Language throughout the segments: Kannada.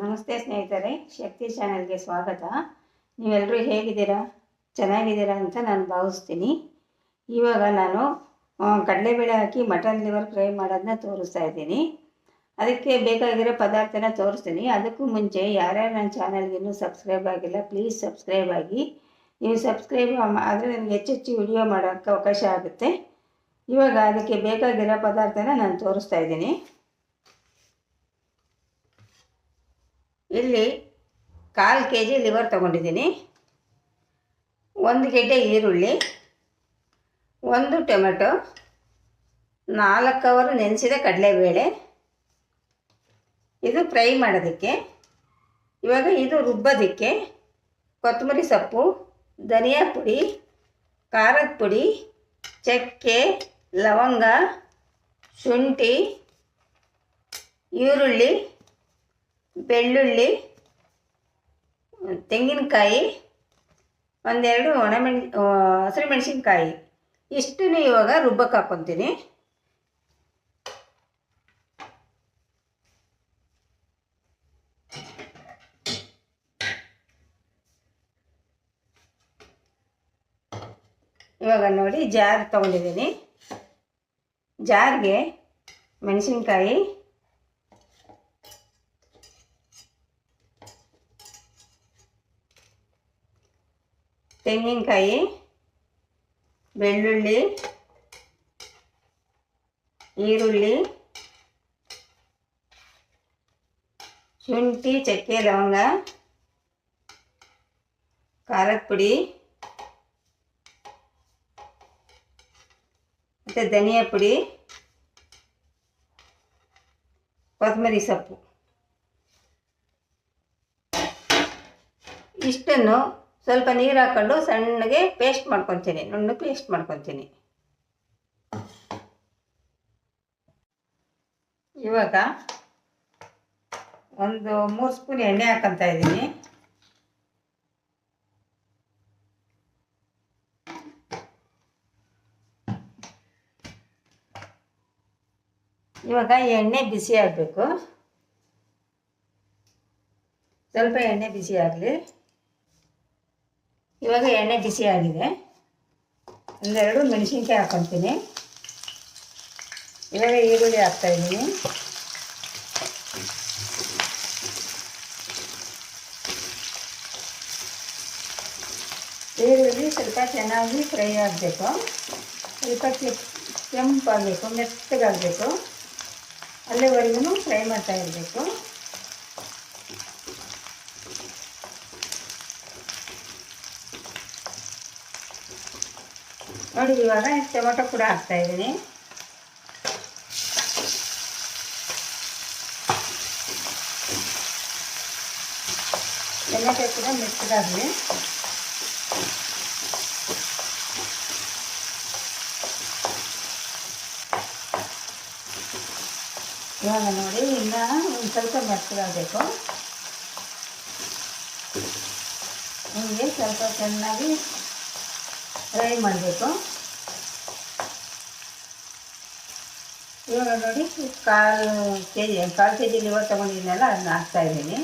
ನಮಸ್ತೆ ಸ್ನೇಹಿತರೆ, ಶಕ್ತಿ ಚಾನೆಲ್ಗೆ ಸ್ವಾಗತ. ನೀವೆಲ್ಲರೂ ಹೇಗಿದ್ದೀರಾ? ಚೆನ್ನಾಗಿದ್ದೀರಾ ಅಂತ ನಾನು ಭಾವಿಸ್ತೀನಿ. ಇವಾಗ ನಾನು ಕಡಲೆಬೇಳೆ ಹಾಕಿ ಮಟನ್ ಲಿವರ್ ಫ್ರೈ ಮಾಡೋದನ್ನ ತೋರಿಸ್ತಾ ಇದ್ದೀನಿ. ಅದಕ್ಕೆ ಬೇಕಾಗಿರೋ ಪದಾರ್ಥನ ತೋರಿಸ್ತೀನಿ. ಅದಕ್ಕೂ ಮುಂಚೆ ಯಾರ್ಯಾರು ನನ್ನ ಚಾನಲ್ಗೆ ಇನ್ನೂ ಸಬ್ಸ್ಕ್ರೈಬ್ ಆಗಿಲ್ಲ, ಪ್ಲೀಸ್ ಸಬ್ಸ್ಕ್ರೈಬ್ ಆಗಿ. ನೀವು ಸಬ್ಸ್ಕ್ರೈಬ್ ಆದರೆ ನನಗೆ ಹೆಚ್ಚೆಚ್ಚು ವಿಡಿಯೋ ಮಾಡೋಕ್ಕೆ ಅವಕಾಶ ಆಗುತ್ತೆ. ಇವಾಗ ಅದಕ್ಕೆ ಬೇಕಾಗಿರೋ ಪದಾರ್ಥನ ನಾನು ತೋರಿಸ್ತಾ ಇದ್ದೀನಿ. ಇಲ್ಲಿ ಕಾಲು ಕೆ ಜಿ ಲಿವರ್ ತೊಗೊಂಡಿದ್ದೀನಿ. ಒಂದು ಗೆಡ್ಡೆ ಈರುಳ್ಳಿ, ಒಂದು ಟೊಮೆಟೊ ನಾಲ್ಕು ಅವರು ನೆನೆಸಿದ ಕಡಲೆಬೇಳೆ. ಇದು ಫ್ರೈ ಮಾಡೋದಕ್ಕೆ. ಇವಾಗ ಇದು ರುಬ್ಬೋದಕ್ಕೆ ಕೊತ್ತಂಬರಿ ಸೊಪ್ಪು, ಧನಿಯಾ ಪುಡಿ, ಖಾರದ ಪುಡಿ, ಚಕ್ಕೆ, ಲವಂಗ, ಶುಂಠಿ, ಈರುಳ್ಳಿ ಬೆಳ್ಳುಳ್ಳಿ, ತೆಂಗಿನಕಾಯಿ, ಒಂದೆರಡು ಒಣಮೆಣ್ ಹಸಿರು ಮೆಣಸಿನ್ಕಾಯಿ ಇಷ್ಟನ್ನು ಇವಾಗ ರುಬ್ಬಕ್ಕೆ ಹಾಕ್ಕೊತೀನಿ ಇವಾಗ ನೋಡಿ ಜಾರ್ ತೊಗೊಂಡಿದ್ದೀನಿ. ಜಾರ್ಗೆ ಮೆಣಸಿನ್ಕಾಯಿ ತೆಂಗಿನಕಾಯಿ ಬೆಳ್ಳುಳ್ಳಿ ಈರುಳ್ಳಿ ಶುಂಠಿ ಚಕ್ಕೆ ಲವಂಗ ಖಾರದ ಪುಡಿ ಮತ್ತು ಧನಿಯಾ ಪುಡಿ ಕೊತ್ತಂಬರಿ ಸೊಪ್ಪು. ಇಷ್ಟನ್ನು ಸ್ವಲ್ಪ ನೀರು ಹಾಕ್ಕೊಂಡು ಸಣ್ಣಗೆ ಪೇಸ್ಟ್ ಮಾಡ್ಕೊತೀನಿ. ನುಣ್ಣು ಪೇಸ್ಟ್ ಮಾಡ್ಕೊತೀನಿ. ಇವಾಗ ಒಂದು ಮೂರು ಸ್ಪೂನ್ ಎಣ್ಣೆ ಹಾಕೊತಾ ಇದ್ದೀನಿ. ಇವಾಗ ಎಣ್ಣೆ ಬಿಸಿ ಆಗಬೇಕು. ಸ್ವಲ್ಪ ಎಣ್ಣೆ ಬಿಸಿ ಆಗಲಿ. ಇವಾಗ ಎಣ್ಣೆ ಬಿಸಿ ಆಗಿದೆ. ಒಂದೆರಡು ಮೆಣಸಿನ್ಕಾಯಿ ಹಾಕ್ಕೊತೀನಿ ಇವಾಗ ಈರುಳ್ಳಿ ಹಾಕ್ತಾಯಿದ್ದೀನಿ ಈರುಳ್ಳಿ ಸ್ವಲ್ಪ ಚೆನ್ನಾಗಿ ಫ್ರೈ ಆಗಬೇಕು. ಸ್ವಲ್ಪ ಕೆಂಪ್, ಕೆಂಪಾಗಬೇಕು, ಮೆತ್ತಗಾಗಬೇಕು. ಅಲ್ಲಿವರೆಗೂ ಫ್ರೈ ಮಾಡ್ತಾ ಇರಬೇಕು. ನೋಡಿ, ಇವಾಗ ಟೊಮೆಟೊ ಕೂಡ ಹಾಕ್ತಾ ಇದ್ದೀನಿ. ಟೊಮೆಟೊ ಕೂಡ ಮೆತ್ತಗಾಗಲಿ ಇವಾಗ ನೋಡಿ, ಇನ್ನು ಒಂದು ಸ್ವಲ್ಪ ಮೆತ್ತಗಾಗಬೇಕು ನಿಮಗೆ ಸ್ವಲ್ಪ ಚೆನ್ನಾಗಿ ಫ್ರೈ ಮಾಡಬೇಕು. ಇವಾಗ ನೋಡಿ, ಕಾಲು ಕೆ ಜಿ ಕಾಲು ಕೆ ಜಿ ಲಿವರ್ ತೊಗೊಂಡಿದ್ದೀನಲ್ಲ ಅದನ್ನ ಹಾಕ್ತಾ ಇದ್ದೀನಿ.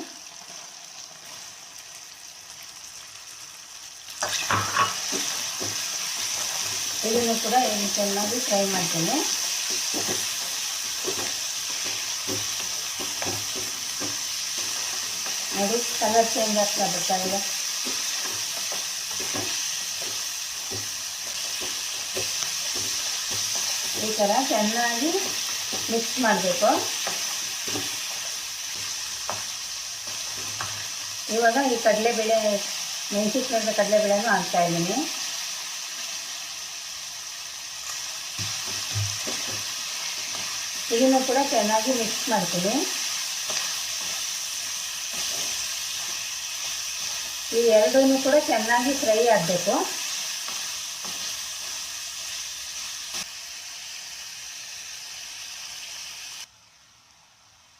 ಇದನ್ನು ಕೂಡ ಏನು ಚೆನ್ನಾಗಿ ಫ್ರೈ ಮಾಡ್ತೀನಿ. ನೋಡಿ, ಕಲರ್ ಚೇಂಜ್ ಆಗ್ತಾ ಬರ್ತಾ ಇದೆ ಈ ಥರ ಚೆನ್ನಾಗಿ ಮಿಕ್ಸ್ ಮಾಡಬೇಕು. ಇವಾಗ ಈ ಕಡಲೆಬೇಳೆ ಕಡಲೆ ಕಡಲೆಬೇಳೆನೂ ಹಾಕ್ತಾ ಇದ್ದೀನಿ. ಇದನ್ನು ಕೂಡ ಚೆನ್ನಾಗಿ ಮಿಕ್ಸ್ ಮಾಡ್ತೀನಿ. ಈ ಎರಡೂ ಕೂಡ ಚೆನ್ನಾಗಿ ಫ್ರೈ ಆಗಬೇಕು.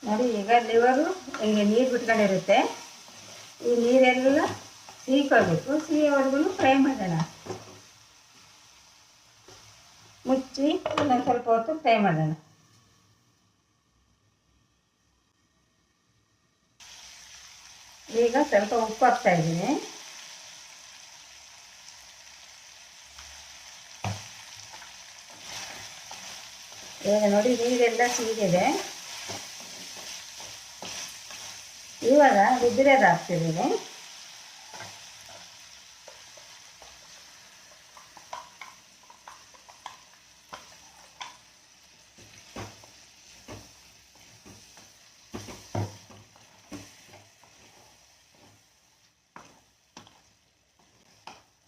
ನೋಡಿ, ಈಗ ಲಿವರು ಹಿಂಗೆ ನೀರು ಬಿಟ್ಕೊಂಡಿರುತ್ತೆ. ಈ ನೀರೆಲ್ಲ ಸೀಕೊಳ್ಬೇಕು. ಸಿಹಿವರೆಗೂ ಫ್ರೈ ಮಾಡೋಣ. ಮುಚ್ಚಿ ಇನ್ನೊಂದು ಸ್ವಲ್ಪ ಹೊತ್ತು ಫ್ರೈ ಮಾಡೋಣ. ಈಗ ಸ್ವಲ್ಪ ಉಪ್ಪು ಹಾಕ್ತಾ ಇದ್ದೀನಿ. ಈಗ ನೋಡಿ, ನೀರೆಲ್ಲ ಸೀದಿದೆ ಇವಾಗ ರುಬ್ಬಿರೋದು ಹಾಕ್ತಿದ್ದೀನಿ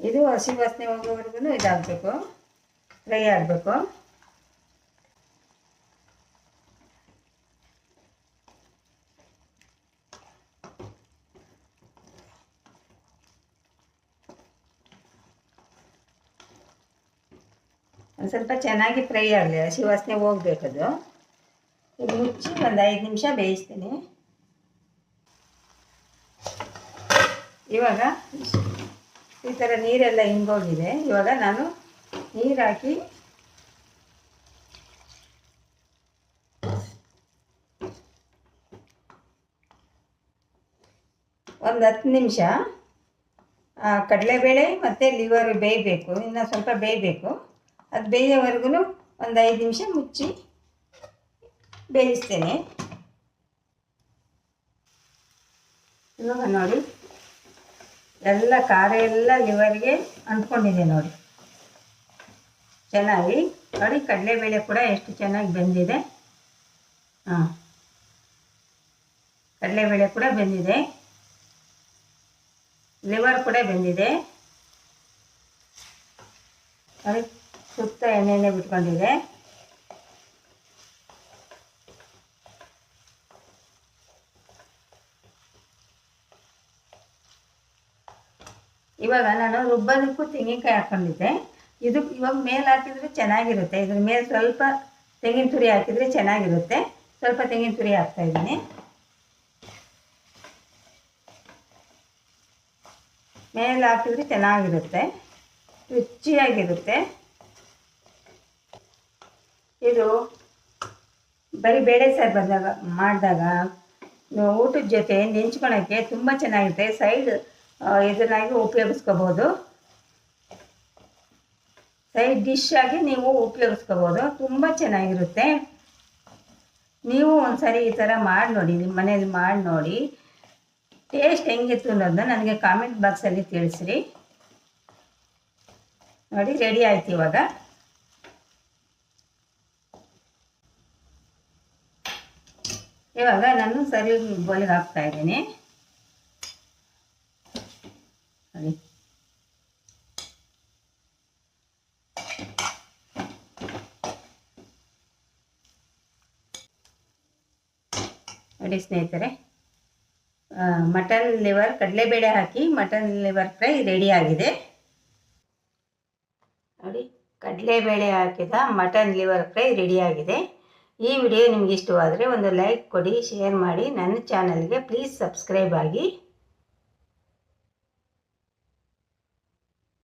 ಇದು ಹಸಿ ವಾಸನೆ ಹೋಗೋವರೆಗೂ ಇದಾಗಬೇಕು. ಫ್ರೈ ಆಗಬೇಕು. ಒಂದು ಸ್ವಲ್ಪ ಚೆನ್ನಾಗಿ ಫ್ರೈ ಆಗಲಿ ಹಸಿ ವಾಸನೆ ಹೋಗ್ಬೇಕದು ಇದು ಮುಚ್ಚಿ ಒಂದು ಐದು ನಿಮಿಷ ಬೇಯಿಸ್ತೀನಿ. ಇವಾಗ ಈ ಥರ ನೀರೆಲ್ಲ ಹಿಂಗೋಗಿದೆ. ಇವಾಗ ನಾನು ನೀರು ಹಾಕಿ ಒಂದು ಹತ್ತು ನಿಮಿಷ ಕಡಲೆಬೇಳೆ ಮತ್ತು ಲಿವರ್ ಬೇಯಬೇಕು. ಇನ್ನು ಸ್ವಲ್ಪ ಬೇಯಬೇಕು. ಅದು ಬೇಯೋವರೆಗೂ ಒಂದು ಐದು ನಿಮಿಷ ಮುಚ್ಚಿ ಬೇಯಿಸ್ತೇನೆ. ಇವಾಗ ನೋಡಿ, ಎಲ್ಲ ಖಾರ ಎಲ್ಲ ಲಿವರ್ಗೆ ಅಂಟ್ಕೊಂಡಿದೆ ನೋಡಿ. ಚೆನ್ನಾಗಿ, ನೋಡಿ ಕಡಲೆಬೇಳೆ ಕೂಡ ಎಷ್ಟು ಚೆನ್ನಾಗಿ ಬೆಂದಿದೆ. ಹಾಂ, ಕಡಲೆಬೇಳೆ ಕೂಡ ಬೆಂದಿದೆ. ಲಿವರ್ ಕೂಡ ಬೆಂದಿದೆ. ನೋಡಿ. ಸುತ್ತ ಎಣ್ಣೆನೆ ಬಿಟ್ಕೊಂಡಿದೆ. ಇವಾಗ ನಾನು ರುಬ್ಬೋದಕ್ಕೂ ತೆಂಗಿನಕಾಯಿ ಹಾಕೊಂಡಿದ್ದೆ ಇದು ಇವಾಗ ಮೇಲೆ ಹಾಕಿದ್ರೆ ಚೆನ್ನಾಗಿರುತ್ತೆ. ಇದ್ರ ಮೇಲೆ ಸ್ವಲ್ಪ ತೆಂಗಿನ ತುರಿ ಹಾಕಿದರೆ ಚೆನ್ನಾಗಿರುತ್ತೆ. ಸ್ವಲ್ಪ ತೆಂಗಿನ ತುರಿ ಹಾಕ್ತಾ ಇದ್ದೀನಿ. ಮೇಲೆ ಹಾಕಿದ್ರೆ ಚೆನ್ನಾಗಿರುತ್ತೆ. ರುಚಿಯಾಗಿರುತ್ತೆ. ಇದು ಬರೀ ಬೇಳೆ ಸಾರು ಬಂದಾಗ ಮಾಡಿದಾಗ ಊಟದ ಜೊತೆ ನೆಂಚ್ಕೊಳಕ್ಕೆ ತುಂಬ ಚೆನ್ನಾಗಿರುತ್ತೆ. ಸೈಡ್ ಇದನ್ನಾಗಿ ಉಪಯೋಗಿಸ್ಕೋಬೋದು. ಸೈಡ್ ಡಿಶ್ ಆಗಿ ನೀವು ಉಪಯೋಗಿಸ್ಕೋಬೋದು. ತುಂಬ ಚೆನ್ನಾಗಿರುತ್ತೆ. ನೀವು ಒಂದ್ಸರಿ ಈ ಥರ ಮಾಡಿ ನೋಡಿ ನಿಮ್ಮ ಮನೇಲಿ ಮಾಡಿ ನೋಡಿ. ಟೇಸ್ಟ್ ಹೆಂಗಿತ್ತು ಅನ್ನೋದನ್ನ ನನಗೆ ಕಾಮೆಂಟ್ ಬಾಕ್ಸಲ್ಲಿ ತಿಳಿಸ್ರಿ. ನೋಡಿ ರೆಡಿ ಆಯ್ತು ಇವಾಗ. ಇವಾಗ ನಾನು ಸರಿ ಬೋಲಿಗೆ ಹಾಕ್ತಾ ಇದ್ದೀನಿ. ನೋಡಿ ಸ್ನೇಹಿತರೆ ಮಟನ್ ಲಿವರ್ ಕಡಲೆಬೇಳೆ ಹಾಕಿ ಮಟನ್ ಲಿವರ್ ಫ್ರೈ ರೆಡಿ ಆಗಿದೆ. ನೋಡಿ, ಕಡಲೆಬೇಳೆ ಹಾಕಿದ ಮಟನ್ ಲಿವರ್ ಫ್ರೈ ರೆಡಿ ಆಗಿದೆ. ಈ ವಿಡಿಯೋ ನಿಮಗೆ ಇಷ್ಟವಾದರೆ ಒಂದು ಲೈಕ್ ಕೊಡಿ ಶೇರ್ ಮಾಡಿ. ನನ್ನ ಚಾನಲ್ಗೆ ಪ್ಲೀಸ್ ಸಬ್ಸ್ಕ್ರೈಬ್ ಆಗಿ.